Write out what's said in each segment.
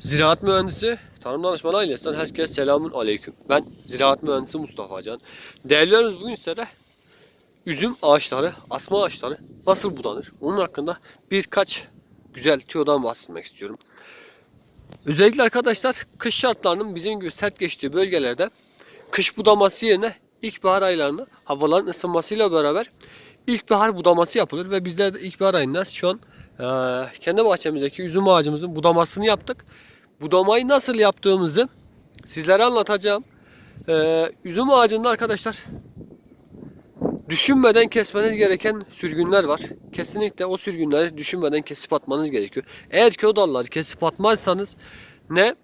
Ziraat mühendisi, tarım danışmanı ailesinden herkese selamun aleyküm. Ben ziraat mühendisi Mustafa Can. Değerlilerimiz bugün size üzüm ağaçları, asma ağaçları nasıl budanır? Onun hakkında birkaç güzel tüyodan bahsetmek istiyorum. Özellikle arkadaşlar kış şartlarının bizim gibi sert geçtiği bölgelerde kış budaması yerine ilkbahar aylarında havaların ısınmasıyla beraber ilkbahar budaması yapılır ve bizler de ilkbahar ayında şu an kendi bahçemizdeki üzüm ağacımızın budamasını yaptık. Budamayı nasıl yaptığımızı sizlere anlatacağım. Eee, üzüm ağacında arkadaşlar düşünmeden kesmeniz gereken sürgünler var. Kesinlikle o sürgünleri düşünmeden kesip atmanız gerekiyor. Eğer ki o dalları kesip atmazsanız ne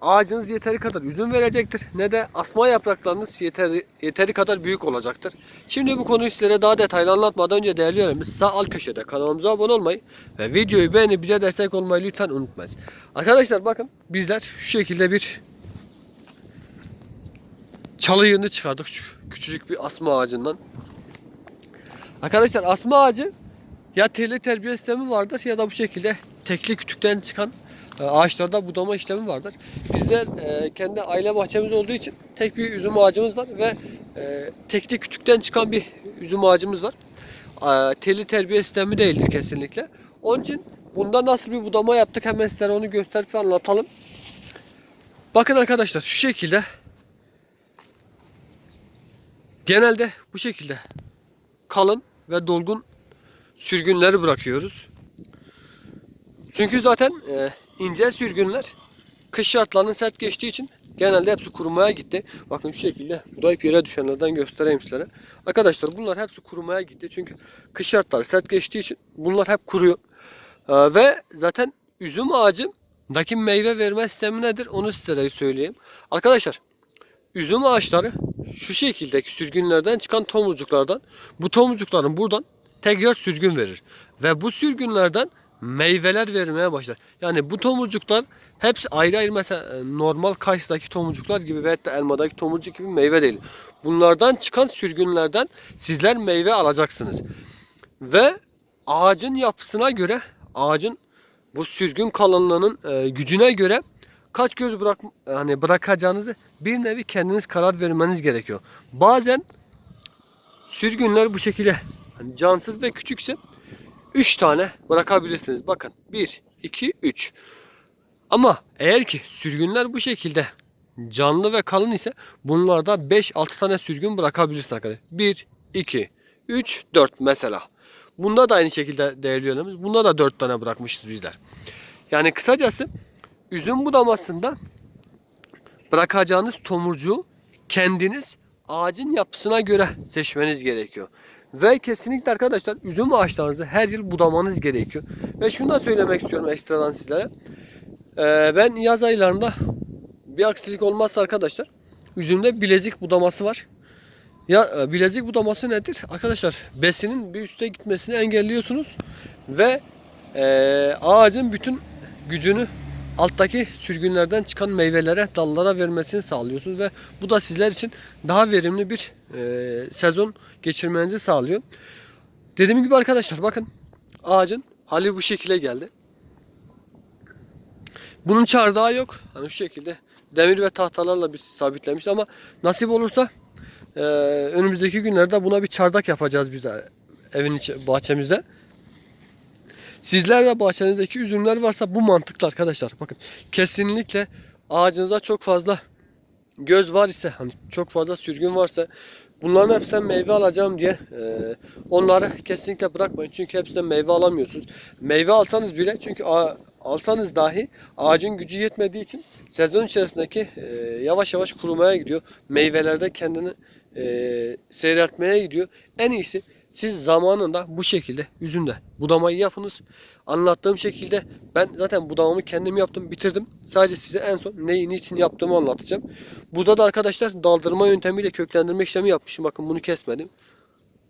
ağacınız yeteri kadar üzüm verecektir ne de asma yapraklarınız yeteri, yeteri kadar büyük olacaktır. Şimdi bu konuyu sizlere daha detaylı anlatmadan önce değerli üyelerimiz sağ alt köşede kanalımıza abone olmayı ve videoyu beğenip bize destek olmayı lütfen unutmayın. Arkadaşlar bakın bizler şu şekilde bir çalı yığını çıkardık şu küçücük bir asma ağacından. Arkadaşlar asma ağacı ya telli terbiye sistemi vardır ya da bu şekilde tekli kütükten çıkan ağaçlarda budama işlemi vardır. Bizler e, kendi aile bahçemiz olduğu için tek bir üzüm ağacımız var ve e, tekli kütükten çıkan bir üzüm ağacımız var. E, telli terbiye sistemi değildir kesinlikle. Onun için bunda nasıl bir budama yaptık hemen sizlere onu gösterip anlatalım. Bakın arkadaşlar şu şekilde genelde bu şekilde kalın ve dolgun sürgünleri bırakıyoruz. Çünkü zaten e, ince sürgünler kış şartlarının sert geçtiği için genelde hepsi kurumaya gitti. Bakın şu şekilde budayıp yere düşenlerden göstereyim sizlere. Arkadaşlar bunlar hepsi kurumaya gitti. Çünkü kış şartları sert geçtiği için bunlar hep kuruyor. E, ve zaten üzüm ağacındaki meyve verme sistemi nedir onu sizlere söyleyeyim. Arkadaşlar üzüm ağaçları şu şekildeki sürgünlerden çıkan tomurcuklardan bu tomurcukların buradan tekrar sürgün verir. Ve bu sürgünlerden meyveler vermeye başlar. Yani bu tomurcuklar hepsi ayrı ayrı mesela e, normal kayısıdaki tomurcuklar gibi veya da elmadaki tomurcuk gibi meyve değil. Bunlardan çıkan sürgünlerden sizler meyve alacaksınız. Ve ağacın yapısına göre ağacın bu sürgün kalınlığının e, gücüne göre kaç göz bırak hani bırakacağınızı bir nevi kendiniz karar vermeniz gerekiyor. Bazen sürgünler bu şekilde hani cansız ve küçükse 3 tane bırakabilirsiniz. Bakın 1 2 3. Ama eğer ki sürgünler bu şekilde canlı ve kalın ise bunlarda 5-6 tane sürgün bırakabilirsiniz arkadaşlar. 1 2 3 4 mesela. Bunda da aynı şekilde değerli yönümüz. Bunda da 4 tane bırakmışız bizler. Yani kısacası üzüm budamasında bırakacağınız tomurcuğu kendiniz ağacın yapısına göre seçmeniz gerekiyor. Ve kesinlikle arkadaşlar üzüm ağaçlarınızı her yıl budamanız gerekiyor. Ve şunu da söylemek istiyorum ekstradan sizlere. Ee, ben yaz aylarında bir aksilik olmazsa arkadaşlar üzümde bilezik budaması var. Ya e, bilezik budaması nedir? Arkadaşlar besinin bir üste gitmesini engelliyorsunuz ve e, ağacın bütün gücünü alttaki sürgünlerden çıkan meyvelere, dallara vermesini sağlıyorsunuz ve bu da sizler için daha verimli bir e, sezon geçirmenizi sağlıyor. Dediğim gibi arkadaşlar bakın ağacın hali bu şekilde geldi. Bunun çardağı yok. Hani şu şekilde demir ve tahtalarla bir sabitlemiş ama nasip olursa e, önümüzdeki günlerde buna bir çardak yapacağız biz e, evin içi, bahçemizde. Sizler de bahçenizdeki üzümler varsa bu mantıklı arkadaşlar. Bakın kesinlikle ağacınızda çok fazla göz var ise hani çok fazla sürgün varsa bunların hepsinden meyve alacağım diye e, onları kesinlikle bırakmayın. Çünkü hepsinden meyve alamıyorsunuz. Meyve alsanız bile çünkü a- alsanız dahi ağacın gücü yetmediği için sezon içerisindeki e, yavaş yavaş kurumaya gidiyor. Meyvelerde kendini e, seyreltmeye gidiyor. En iyisi siz zamanında bu şekilde üzümde budamayı yapınız. Anlattığım şekilde ben zaten budamamı kendim yaptım, bitirdim. Sadece size en son neyi niçin yaptığımı anlatacağım. Burada da arkadaşlar daldırma yöntemiyle köklendirme işlemi yapmışım. Bakın bunu kesmedim.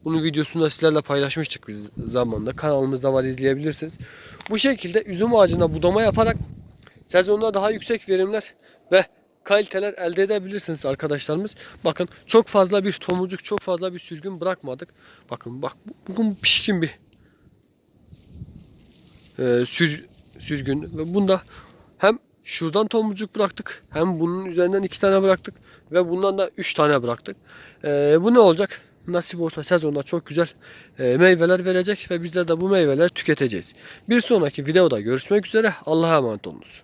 Bunun videosunu da sizlerle paylaşmıştık biz zamanında. Kanalımızda var izleyebilirsiniz. Bu şekilde üzüm ağacına budama yaparak sezonda daha yüksek verimler ve kaliteler elde edebilirsiniz arkadaşlarımız. Bakın çok fazla bir tomurcuk, çok fazla bir sürgün bırakmadık. Bakın bak bu- bugün pişkin bir e, sür, sürgün ve bunda hem şuradan tomurcuk bıraktık. Hem bunun üzerinden iki tane bıraktık. Ve bundan da üç tane bıraktık. Ee, bu ne olacak? Nasip olsa sezonda çok güzel e, meyveler verecek ve bizler de bu meyveleri tüketeceğiz. Bir sonraki videoda görüşmek üzere. Allah'a emanet olunuz.